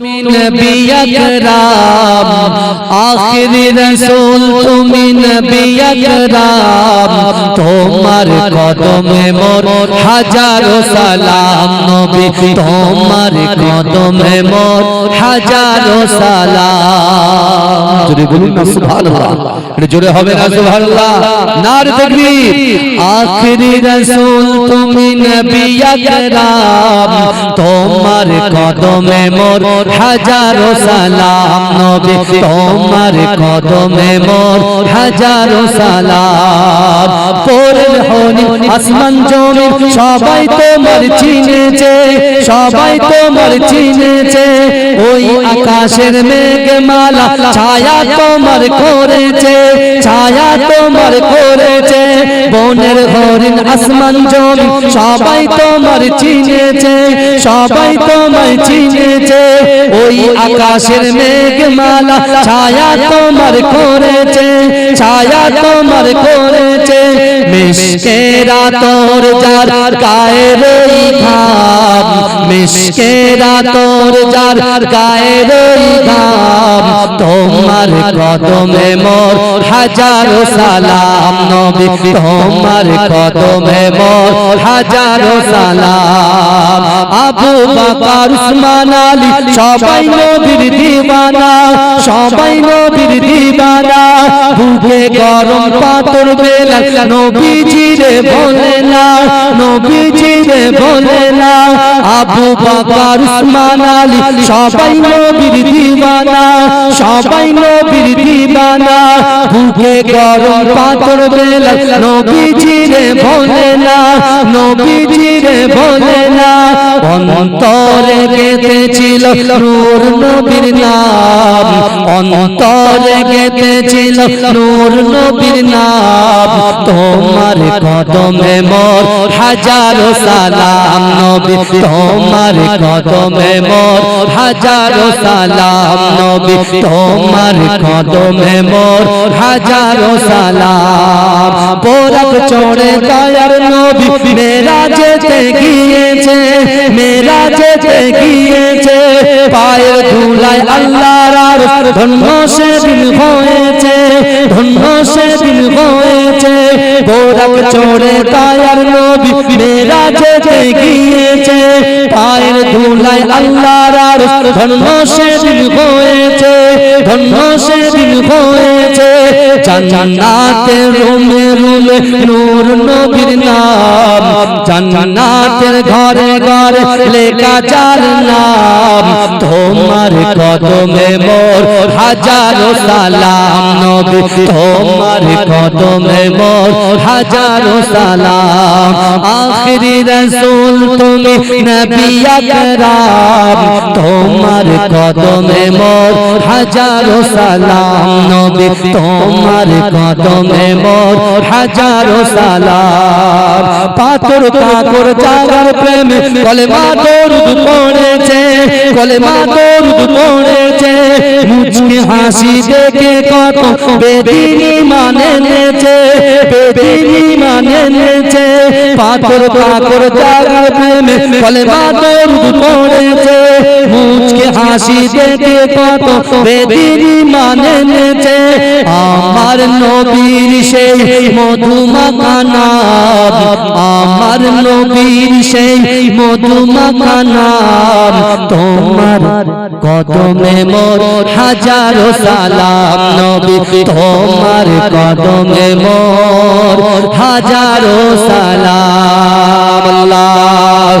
নবী আকরাম আখিরি রাসূল তুমি নবী আকরাম। তোমার কদমে মোর হাজারো সালাম নবী। তোমার কদমে মোর হাজারো সালাম। জোরে বলুন না সুবহানাল্লাহ এটা জোরে হবে না সুবহানাল্লাহ। নার তাকবীর। আখিরি রাসূল তুমি নবী আকরাম। তোমার কদমে মোর হাজারো সালাম নবী। তোমার কদমে মোর হাজারো সালাম। পরের হনি আসমান জমিন সবাই তোমার চিনেছে সবাই তোমার চিনেছে। ওই আকাশের মেঘমালা ছায়া তোমার করেছে ছায়া তোমার করেছে। বনের হরিণ আসমান জমিন সবাই তোমার চিনেছে সবাই তোমায় চিনেছে। ওই আকাশের মেঘমালা ছায়া তোমার করেছে ছায়া তোমার করেছে। মিশকেরা তোর যার গায়ের ঘাম মিশকেরা তোর যার গায়ের ঘাম তোমার কদমে মোর হাজার সালাম নবী, তোমার কদমে মোর হাজার সালাম। আবু বকর, উসমান, আলী, সবাই নবীর দিবানা সবাই নবীর দিবানা বুকে গরম পাতর বেলা নবীজি রে বলে না নবীজি রে বলে না, আবু বকর, উসমান আলী, সবাই নবীর দিবানা সবাই নবীর দিবানা বুকে গরম পাতর বেলা নবীজি রে বলে না নবীজি রে বলে না, অন্তরে গেতেছিল নূর নবীর নাম। অন্তরে গেতেছিল নূর নবীর নাম। তোমার কদমে মোর, হাজারো সালাম নবী। তোমার কদমে মোর, হাজারো সালাম নবী। তোমার কদমে মোর, হাজারো সালাম। পোরাক চড়ে দয়ার নবী মেরা যেতে গিয়েছে মেরা যেতে গিয়েছে। পায়ের ধুলায় আল্লাহর আর ধন্য সেদিন হয়েছে, ধন্য সেদিন হয়েছে। পোরাক চড়ে দয়ার নবী মেরা যেতে গিয়েছে পায়ের ধুলায় আল্লাহর ধন্য সেদিন হয়েছে, ধন্য সেদিন হয়েছে। জান্নাতের রুমে রুমে নূর নবীর নাম জান্নাতের ঘরে ঘরে লেখা যার নাম তোমার কদমে মোর হাজারো সালাম নবী তোমার কদমে মোর হাজারো সালাম আখিরি রাসূল তুমি নবী আকরাম তোমার কদমে মোর হাজারো সালাম নবী তোমার কদমে মোর হাজারো সালাম জাগার প্রেমে। কলেমা দরুদ পড়েছে কলেমা দরুদ পড়েছে। মুচকি হাসি দেখে কত বেদিনী মানে নেছে বেদিনী মানে নেছে জাগার প্রেমে কলেমা দরুদ পড়েছে। মুচকি হাসি দেখে কত মানে নেছে আমার নবীর সেই মধুমাখানা, আমার নবীর সেই তোমার কদমে মোর হাজারো সালাম নবী, তোমার কদমে মোর হাজারো সালাম। আল্লাহ